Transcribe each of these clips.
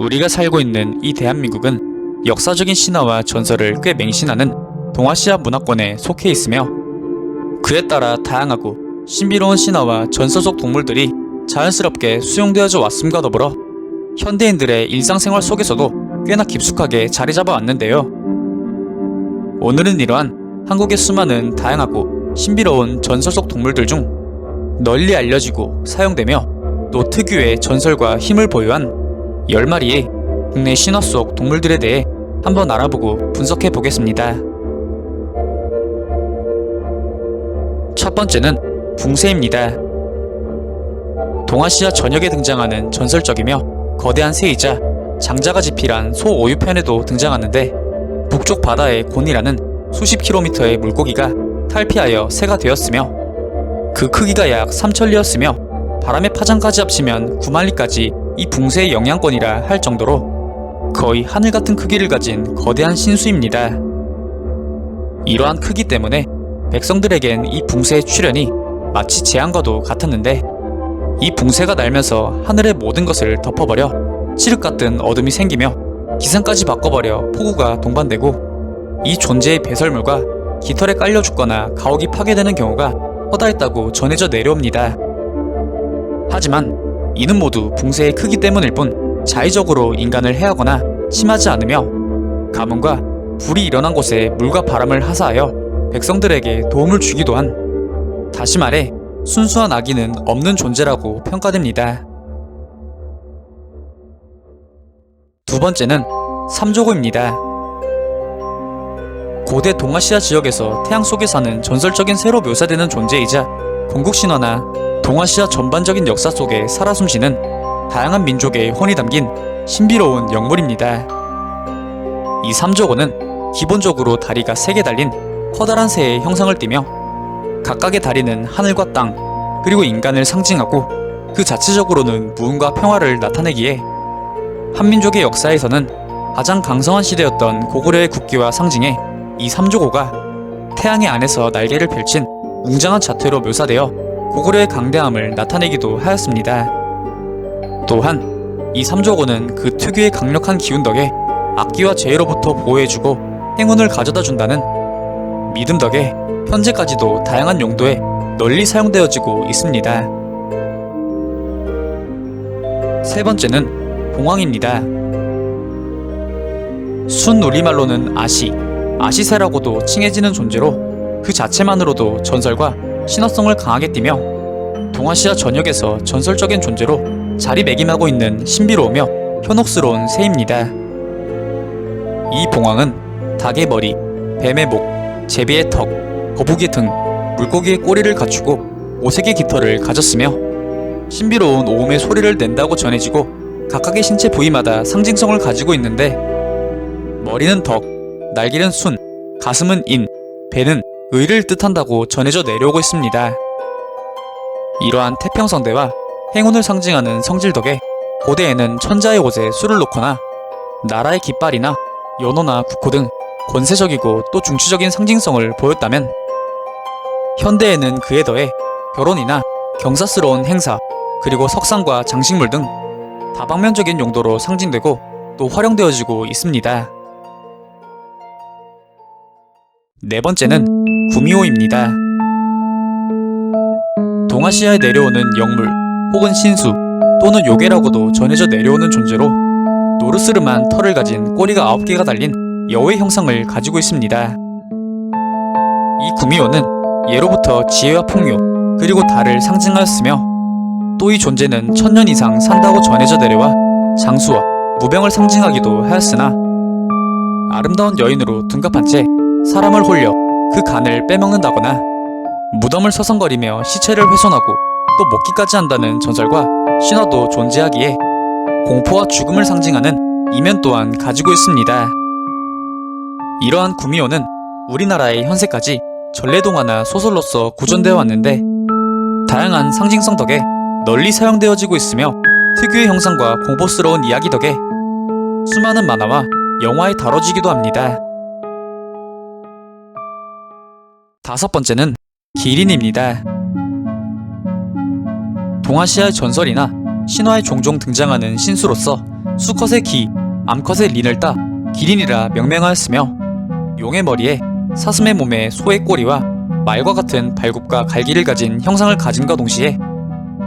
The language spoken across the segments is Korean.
우리가 살고 있는 이 대한민국은 역사적인 신화와 전설을 꽤 맹신하는 동아시아 문화권에 속해 있으며 그에 따라 다양하고 신비로운 신화와 전설 속 동물들이 자연스럽게 수용되어져 왔음과 더불어 현대인들의 일상생활 속에서도 꽤나 깊숙하게 자리 잡아 왔는데요. 오늘은 이러한 한국의 수많은 다양하고 신비로운 전설 속 동물들 중 널리 알려지고 사용되며 또 특유의 전설과 힘을 보유한 10마리의 국내 신화 속 동물들에 대해 한번 알아보고 분석해 보겠습니다. 첫 번째는 붕새입니다. 동아시아 전역에 등장하는 전설적이며 거대한 새이자 장자가 지필한 소오유편에도 등장하는데 북쪽 바다의 곤이라는 수십 킬로미터의 물고기가 탈피하여 새가 되었으며 그 크기가 약 3천리였으며 바람의 파장까지 합치면 9만리까지 이 붕새의 영향권이라 할 정도로 거의 하늘 같은 크기를 가진 거대한 신수입니다. 이러한 크기 때문에 백성들에겐 이 붕새의 출현이 마치 재앙과도 같았는데 이 붕새가 날면서 하늘의 모든 것을 덮어버려 칠흑 같은 어둠이 생기며 기상까지 바꿔버려 폭우가 동반되고 이 존재의 배설물과 깃털에 깔려 죽거나 가옥이 파괴되는 경우가 허다했다고 전해져 내려옵니다. 하지만 이는 모두 붕새의 크기 때문일 뿐 자의적으로 인간을 해하거나 침하지 않으며 가뭄과 불이 일어난 곳에 물과 바람을 하사하여 백성들에게 도움을 주기도 한 다시 말해 순수한 아기는 없는 존재라고 평가됩니다. 두 번째는 삼조고입니다. 고대 동아시아 지역에서 태양 속에 사는 전설적인 새로 묘사되는 존재이자 건국 신화나 동아시아 전반적인 역사 속에 살아 숨쉬는 다양한 민족의 혼이 담긴 신비로운 영물입니다. 이 삼조고는 기본적으로 다리가 3개 달린 커다란 새의 형상을 띠며 각각의 다리는 하늘과 땅 그리고 인간을 상징하고 그 자체적으로는 무음과 평화를 나타내기에 한민족의 역사에서는 가장 강성한 시대였던 고구려의 국기와 상징해 이 삼조고가 태양의 안에서 날개를 펼친 웅장한 자태로 묘사되어 고구려의 강대함을 나타내기도 하였습니다. 또한 이 삼조고는 그 특유의 강력한 기운 덕에 악기와 재해로부터 보호해주고 행운을 가져다 준다는 믿음 덕에 현재까지도 다양한 용도에 널리 사용되어지고 있습니다. 세 번째는 봉황입니다. 순 우리말로는 아시, 아시세라고도 칭해지는 존재로 그 자체만으로도 전설과 신화성을 강하게 띠며 동아시아 전역에서 전설적인 존재로 자리매김하고 있는 신비로우며 현혹스러운 새입니다. 이 봉황은 닭의 머리, 뱀의 목, 제비의 턱, 거북이의 등, 물고기의 꼬리를 갖추고 오색의 깃털을 가졌으며 신비로운 오음의 소리를 낸다고 전해지고 각각의 신체 부위마다 상징성을 가지고 있는데 머리는 덕, 날개는 순, 가슴은 인, 배는 의를 뜻한다고 전해져 내려오고 있습니다. 이러한 태평성대와 행운을 상징하는 성질 덕에 고대에는 천자의 옷에 술을 놓거나 나라의 깃발이나 연호나 국호 등 권세적이고 또 중추적인 상징성을 보였다면 현대에는 그에 더해 결혼이나 경사스러운 행사 그리고 석상과 장식물 등 다방면적인 용도로 상징되고 또 활용되어지고 있습니다. 네 번째는 구미호입니다. 동아시아에 내려오는 영물 혹은 신수 또는 요괴라고도 전해져 내려오는 존재로 노르스름한 털을 가진 꼬리가 9개가 달린 여우의 형상을 가지고 있습니다. 이 구미호는 예로부터 지혜와 풍요 그리고 달을 상징하였으며 또 이 존재는 천년 이상 산다고 전해져 내려와 장수와 무병을 상징하기도 하였으나 아름다운 여인으로 둔갑한 채 사람을 홀려 그 간을 빼먹는다거나 무덤을 서성거리며 시체를 훼손하고 또 먹기까지 한다는 전설과 신화도 존재하기에 공포와 죽음을 상징하는 이면 또한 가지고 있습니다. 이러한 구미호는 우리나라의 현세까지 전래동화나 소설로서 구전되어 왔는데 다양한 상징성 덕에 널리 사용되어지고 있으며 특유의 형상과 공포스러운 이야기 덕에 수많은 만화와 영화에 다뤄지기도 합니다. 다섯 번째는 기린입니다. 동아시아의 전설이나 신화에 종종 등장하는 신수로서 수컷의 기, 암컷의 린을 따 기린이라 명명하였으며 용의 머리에 사슴의 몸에 소의 꼬리와 말과 같은 발굽과 갈기를 가진 형상을 가진과 동시에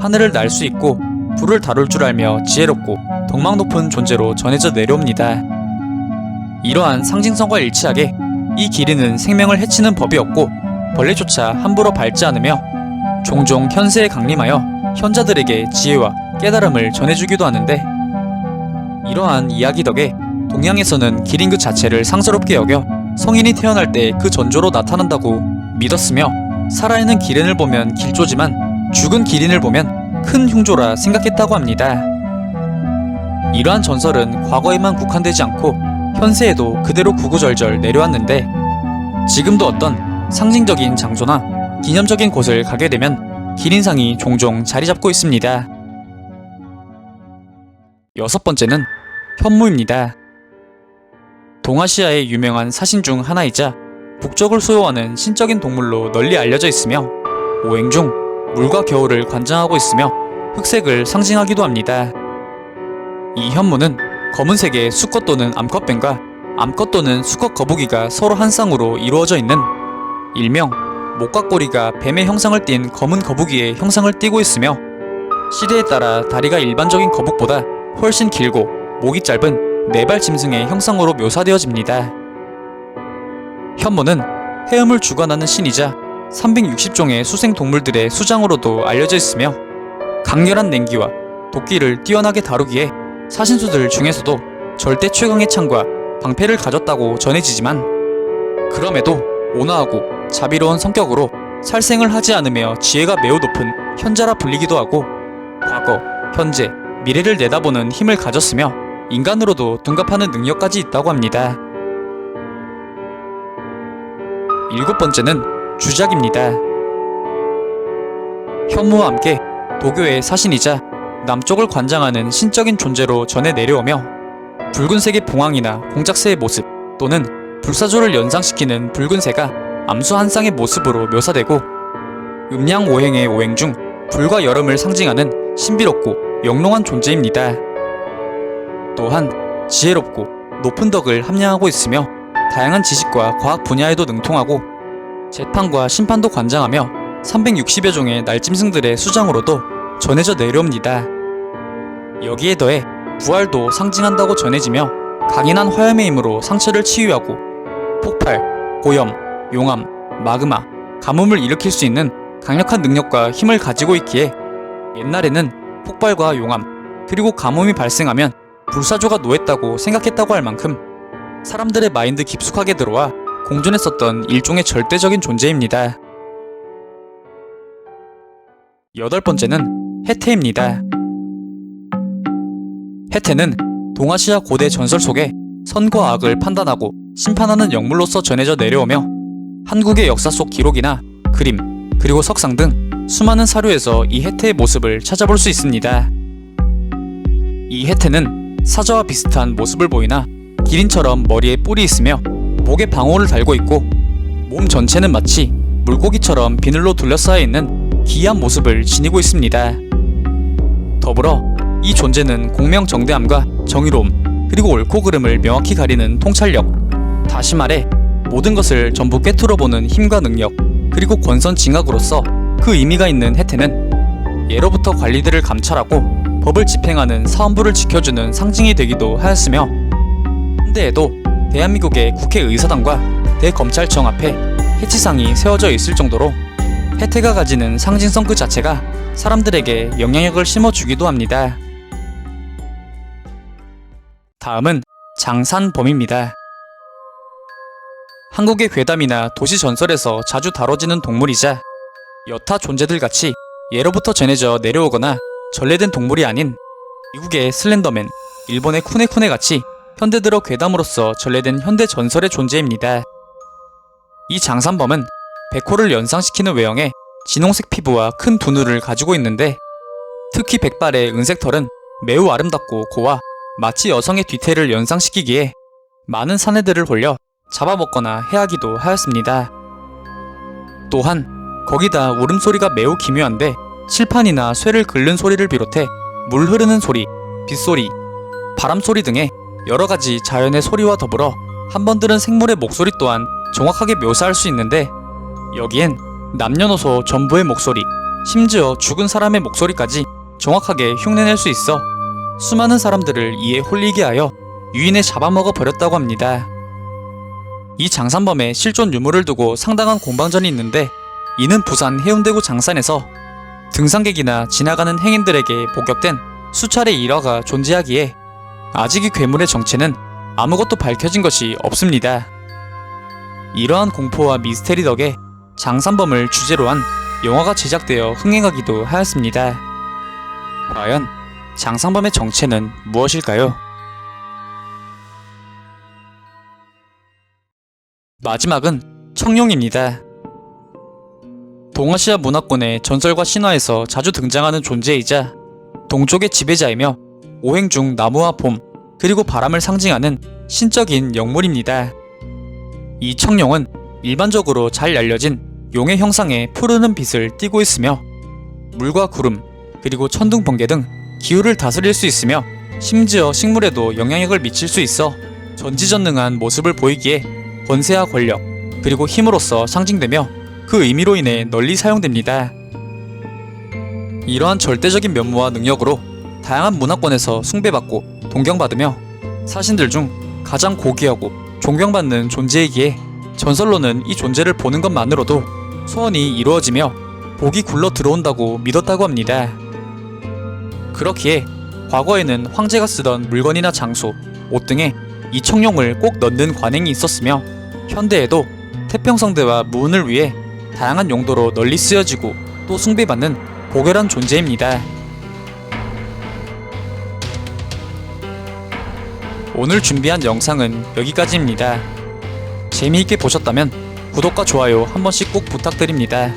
하늘을 날 수 있고 불을 다룰 줄 알며 지혜롭고 덕망 높은 존재로 전해져 내려옵니다. 이러한 상징성과 일치하게 이 기린은 생명을 해치는 법이 없고 벌레조차 함부로 밟지 않으며 종종 현세에 강림하여 현자들에게 지혜와 깨달음을 전해주기도 하는데 이러한 이야기 덕에 동양에서는 기린 그 자체를 상스럽게 여겨 성인이 태어날 때 그 전조로 나타난다고 믿었으며 살아있는 기린을 보면 길조지만 죽은 기린을 보면 큰 흉조라 생각했다고 합니다. 이러한 전설은 과거에만 국한되지 않고 현세에도 그대로 구구절절 내려왔는데 지금도 어떤 상징적인 장소나 기념적인 곳을 가게 되면 기린상이 종종 자리 잡고 있습니다. 여섯 번째는 현무입니다. 동아시아의 유명한 사신 중 하나이자 북적을 소유하는 신적인 동물로 널리 알려져 있으며 오행 중 물과 겨울을 관장하고 있으며 흑색을 상징하기도 합니다. 이 현무는 검은색의 수컷 또는 암컷 뱀과 암컷 또는 수컷 거북이가 서로 한 쌍으로 이루어져 있는 일명 목과 꼬리가 뱀의 형상을 띤 검은 거북이의 형상을 띠고 있으며 시대에 따라 다리가 일반적인 거북보다 훨씬 길고 목이 짧은 네발 짐승의 형상으로 묘사되어집니다. 현무는 헤엄을 주관하는 신이자 360종의 수생 동물들의 수장으로도 알려져 있으며 강렬한 냉기와 도끼를 뛰어나게 다루기에 사신수들 중에서도 절대 최강의 창과 방패를 가졌다고 전해지지만 그럼에도 온화하고 자비로운 성격으로 살생을 하지 않으며 지혜가 매우 높은 현자라 불리기도 하고 과거, 현재, 미래를 내다보는 힘을 가졌으며 인간으로도 둔갑하는 능력까지 있다고 합니다. 일곱 번째는 주작입니다. 현무와 함께 도교의 사신이자 남쪽을 관장하는 신적인 존재로 전해 내려오며 붉은색의 봉황이나 공작새의 모습 또는 불사조를 연상시키는 붉은새가 암수 한 쌍의 모습으로 묘사되고 음양 오행의 오행 중 불과 여름을 상징하는 신비롭고 영롱한 존재입니다. 또한 지혜롭고 높은 덕을 함양하고 있으며 다양한 지식과 과학 분야에도 능통하고 재판과 심판도 관장하며 360여 종의 날짐승들의 수장으로도 전해져 내려옵니다. 여기에 더해 부활도 상징한다고 전해지며 강인한 화염의 힘으로 상처를 치유하고 폭발, 고염, 용암, 마그마, 가뭄을 일으킬 수 있는 강력한 능력과 힘을 가지고 있기에 옛날에는 폭발과 용암, 그리고 가뭄이 발생하면 불사조가 노했다고 생각했다고 할 만큼 사람들의 마인드 깊숙하게 들어와 공존했었던 일종의 절대적인 존재입니다. 여덟 번째는 해태입니다. 해태는 동아시아 고대 전설 속에 선과 악을 판단하고 심판하는 영물로서 전해져 내려오며 한국의 역사 속 기록이나 그림, 그리고 석상 등 수많은 사료에서 이 해태의 모습을 찾아볼 수 있습니다. 이 해태는 사자와 비슷한 모습을 보이나 기린처럼 머리에 뿔이 있으며 목에 방울을 달고 있고 몸 전체는 마치 물고기처럼 비늘로 둘러싸여 있는 기이한 모습을 지니고 있습니다. 더불어 이 존재는 공명정대함과 정의로움 그리고 옳고 그름을 명확히 가리는 통찰력 다시 말해 모든 것을 전부 꿰뚫어보는 힘과 능력 그리고 권선징악으로서 그 의미가 있는 혜태는 예로부터 관리들을 감찰하고 법을 집행하는 사원부를 지켜주는 상징이 되기도 하였으며 현대에도 대한민국의 국회의사당과 대검찰청 앞에 해치상이 세워져 있을 정도로 혜태가 가지는 상징성 그 자체가 사람들에게 영향력을 심어주기도 합니다. 다음은 장산범입니다. 한국의 괴담이나 도시 전설에서 자주 다뤄지는 동물이자 여타 존재들 같이 예로부터 전해져 내려오거나 전래된 동물이 아닌 미국의 슬렌더맨, 일본의 쿠네쿠네 같이 현대 들어 괴담으로서 전래된 현대 전설의 존재입니다. 이 장산범은 백호를 연상시키는 외형에 진홍색 피부와 큰 두 눈을 가지고 있는데 특히 백발의 은색 털은 매우 아름답고 고와 마치 여성의 뒤태를 연상시키기에 많은 사내들을 홀려 잡아먹거나 해하기도 하였습니다. 또한 거기다 울음소리가 매우 기묘한데 칠판이나 쇠를 긁는 소리를 비롯해 물 흐르는 소리, 빗소리, 바람 소리 등의 여러 가지 자연의 소리와 더불어 한 번 들은 생물의 목소리 또한 정확하게 묘사할 수 있는데 여기엔 남녀노소 전부의 목소리, 심지어 죽은 사람의 목소리까지 정확하게 흉내낼 수 있어 수많은 사람들을 이에 홀리게 하여 유인에 잡아먹어 버렸다고 합니다. 이 장산범의 실존 유물을 두고 상당한 공방전이 있는데 이는 부산 해운대구 장산에서 등산객이나 지나가는 행인들에게 목격된 수차례 일화가 존재하기에 아직 이 괴물의 정체는 아무것도 밝혀진 것이 없습니다. 이러한 공포와 미스테리 덕에 장산범을 주제로 한 영화가 제작되어 흥행하기도 하였습니다. 과연 장산범의 정체는 무엇일까요? 마지막은 청룡입니다. 동아시아 문화권의 전설과 신화에서 자주 등장하는 존재이자 동쪽의 지배자이며 오행 중 나무와 봄 그리고 바람을 상징하는 신적인 영물입니다. 이 청룡은 일반적으로 잘 알려진 용의 형상의 푸르는 빛을 띠고 있으며 물과 구름 그리고 천둥 번개 등 기후를 다스릴 수 있으며 심지어 식물에도 영향력을 미칠 수 있어 전지전능한 모습을 보이기에 권세와 권력 그리고 힘으로써 상징되며 그 의미로 인해 널리 사용됩니다. 이러한 절대적인 면모와 능력으로 다양한 문화권에서 숭배받고 동경받으며 사신들 중 가장 고귀하고 존경받는 존재이기에 전설로는 이 존재를 보는 것만으로도 소원이 이루어지며 복이 굴러 들어온다고 믿었다고 합니다. 그렇기에 과거에는 황제가 쓰던 물건이나 장소, 옷 등에 이 청룡을 꼭 넣는 관행이 있었으며 현대에도 태평성대와 무운을 위해 다양한 용도로 널리 쓰여지고 또 숭배받는 고결한 존재입니다. 오늘 준비한 영상은 여기까지입니다. 재미있게 보셨다면 구독과 좋아요 한 번씩 꼭 부탁드립니다.